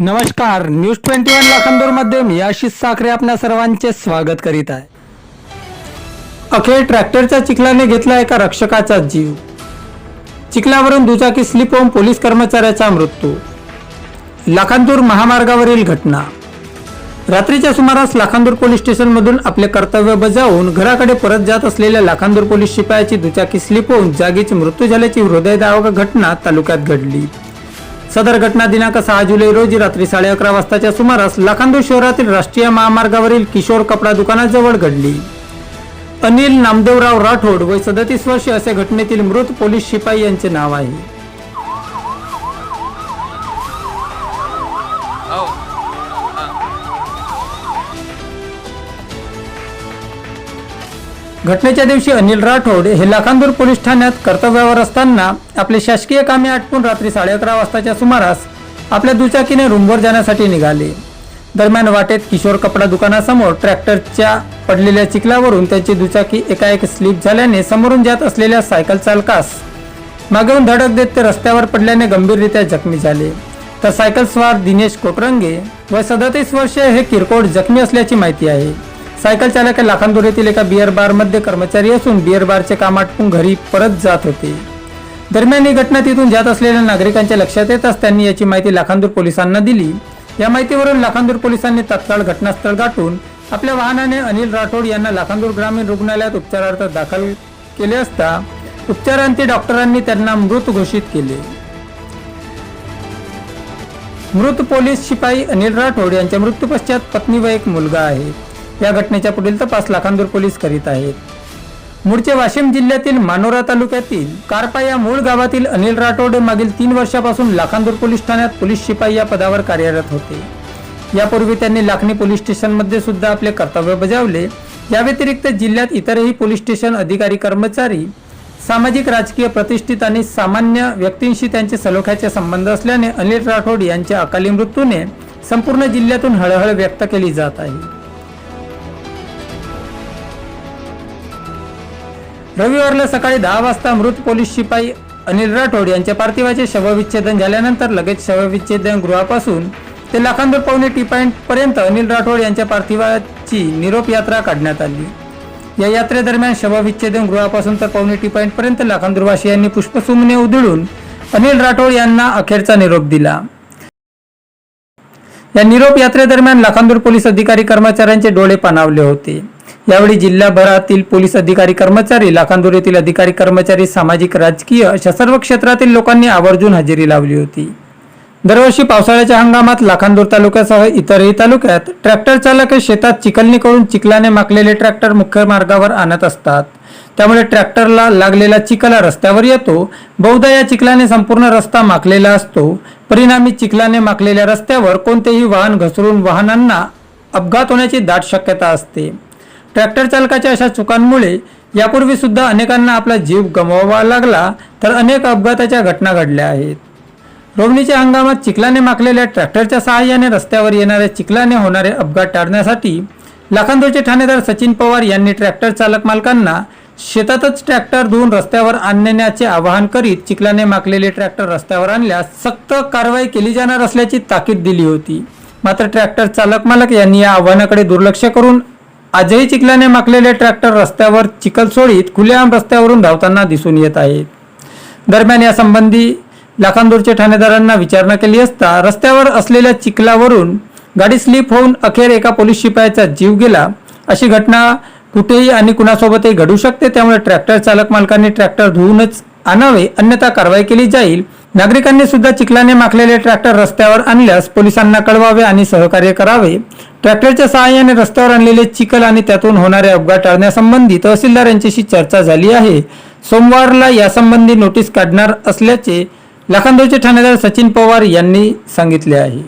नमस्कार news twenty one लाखांदूरमध्ये मी आशिष साखरे आपल्या सर्वांचे स्वागत करीत आहे. अखेर ट्रॅक्टरच्या चिखलाने घेतला एका रक्षकाचा जीव. चिखलावरून दुचाकी स्लिप होऊन पोलीस कर्मचाऱ्याचा मृत्यू. लाखांदूर महामार्गावरील घटना. रात्रीच्या सुमारास लाखांदूर पोलीस स्टेशनमधून आपले कर्तव्य बजावून घराकडे परत जात असलेल्या लाखांदूर पोलीस शिपायाची दुचाकी स्लिप होऊन जागीच मृत्यू झाल्याची हृदयदायक घटना तालुक्यात घडली. सदर घटना दिनांक सहा जुलै रोजी रात्री साडे अकरा वाजताच्या सुमारास लाखांदूर शहरातील राष्ट्रीय महामार्गावरील किशोर कपडा दुकानाजवळ घडली. अनिल नामदेवराव राठोड वय सदतीस वर्षे असे घटनेतील मृत पोलीस शिपाई यांचे नाव आहे. घटनेच्या दिवशी अनिल राठोड हे लाखांदूर पोलीस ठाण्यात कर्तव्यावर असताना आपले शासकीय कामे आटपून रात्री साडे अकरा वाजताच्या सुमारास आपल्या दुचाकीने रूमवर जाण्यासाठी निघाले. दरम्यान वाटेत किशोर कपडा दुकानासमोर ट्रॅक्टरच्या पडलेल्या चिखलावरून त्यांची दुचाकी एकाएक स्लिप झाल्याने समोरून जात असलेल्या सायकल चालकास मागून धडक देत ते रस्त्यावर पडल्याने गंभीररित्या जखमी झाले. तर सायकल स्वार दिनेश कोटरंगे व सदतीस वर्षे हे किरकोळ जखमी असल्याची माहिती आहे. सायकल चालक हे लाखांदूर येथील एका बिअर बारमध्ये कर्मचारी असून बिअर बारचे काम आटपून घरी परत जात होते. दरम्यान ही घटना तिथून जात असलेल्या नागरिकांच्या लक्षात येताच त्यांनी याची माहिती लाखांदूर पोलिसांना दिली. या माहितीवरून लाखांदूर पोलिसांनी तत्काळ घटनास्थळ गाठून आपल्या वाहनाने अनिल राठोड यांना लाखांदूर ग्रामीण रुग्णालयात उपचारार्थ दाखल केले असता उपचारांती डॉक्टरांनी त्यांना मृत घोषित केले. मृत पोलीस शिपाई अनिल राठोड यांच्या मृत्यूपश्चात पत्नी व एक मुलगा आहे. या घटनेचा पुढील तपास लाखांदूर पोलीस करीत आहेत. मूळचे वाशिम जिल्ह्यातील मानोरा तालुक्यातील कारपा या मूळ गावातील अनिल राठोड मागील तीन वर्षापासून लाखांदूर पोलीस ठाण्यात पोलीस शिपाई या पदावर कार्यरत होते. यापूर्वी त्यांनी लाखणी पोलीस स्टेशनमध्ये सुद्धा आपले कर्तव्य बजावले. या व्यतिरिक्त जिल्ह्यात इतरही पोलीस स्टेशन अधिकारी कर्मचारी सामाजिक राजकीय प्रतिष्ठित आणि सामान्य व्यक्तींशी त्यांचे सलोख्याचे संबंध असल्याने अनिल राठोड यांच्या अकाली मृत्यूने संपूर्ण जिल्ह्यातून हळहळ व्यक्त केली जात आहे. रविवारला सकाळी दहा वाजता मृत पोलीस शिपाई अनिल राठोड यांच्या पार्थिवाचे शवविच्छेदन झाल्यानंतर लगेच शवविच्छेदन गृहापासून ते लाखांदूर पावणे टी पॉइंट पर्यंत अनिल राठोड यांच्या पार्थिवाची निरोप यात्रा काढण्यात आली. या यात्रेदरम्यान शवविच्छेदन गृहापासून तर पावणे टी पॉइंट पर्यंत लाखांदूरवासियांनी पुष्पसुमने उधळून अनिल राठोड यांना अखेरचा निरोप दिला. या निरोप यात्रेदरम्यान लाखांदूर पोलीस अधिकारी कर्मचाऱ्यांचे डोळे पाणावले होते. यावेळी जिल्हाभरातील पोलीस अधिकारी कर्मचारी लाखांदूर येथील अधिकारी कर्मचारी सामाजिक राजकीय अशा सर्व क्षेत्रातील लोकांनी आवर्जून हजेरी लावली होती. दरवर्षी पावसाळ्याच्या हंगामात लाखांदूर तालुक्यासह इतरही तालुक्यात ट्रॅक्टर चालक हे शेतात चिखलणी करून चिखलाने माकलेले ट्रॅक्टर मुख्य मार्गावर आणत असतात. त्यामुळे ट्रॅक्टरला लागलेला चिखला रस्त्यावर येतो. बहुधा या चिखलाने संपूर्ण रस्ता माखलेला असतो. परिणामी चिखलाने माकलेल्या रस्त्यावर कोणतेही वाहन घसरून वाहनांना अपघात होण्याची दाट शक्यता असते. ट्रॅक्टर चालकाच्या अशा चुकांमुळे यापूर्वी सुद्धा अनेकांना आपला जीव गमवावा लागला तर अनेक अपघाताच्या घटना घडल्या आहेत. रोवणीच्या हंगामात चिखलाने माखलेल्या ट्रॅक्टरच्या सहाय्याने रस्त्यावर येणाऱ्या चिखलाने होणारे अपघात टाळण्यासाठी लाखांदोचे ठाणेदार सचिन पवार यांनी ट्रॅक्टर चालक मालकांना शेतातच ट्रॅक्टर धुवून रस्त्यावर आणण्याचे आवाहन करीत चिखलाने माखलेले ट्रॅक्टर रस्त्यावर आणल्यास सक्त कारवाई केली जाणार असल्याची ताकीद दिली होती. मात्र ट्रॅक्टर चालक मालक यांनी या आव्हानाकडे दुर्लक्ष करून आजही चिखलाने माखलेले ट्रॅक्टर रस्त्यावर चिखल सोडीत खुलेआम रस्त्यावरून धावताना दिसून येत आहेत. दरम्यान यासंबंधी लाखांदूरच्या ठाणेदारांना विचारणा केली असता रस्त्यावर असलेल्या चिखलावरून गाडी स्लिप होऊन अखेर एका पोलीस शिपायाचा जीव गेला. अशी घटना कुठेही आणि कुणासोबतही घडू शकते त्यामुळे ट्रॅक्टर चालक मालकांनी ट्रॅक्टर धुवूनच आणावे अन्यथा कारवाई केली जाईल नागरिकांनी सुद्धा चिखलाने माखलेले ट्रॅक्टर रस्त्यावर आणल्यास पोलिसांना कळवावे आणि सहकार्य करावे. ट्रॅक्टरच्या सहाय्याने रस्त्यावर आणलेले चिखल आणि त्यातून होणारे अपघात टाळण्यासंबंधी तहसीलदार यांच्याशी चर्चा झाली आहे. सोमवारला यासंबंधी नोटीस काढणार असल्याचे लाखांदोचे ठाणेदार सचिन पवार यांनी सांगितले आहे.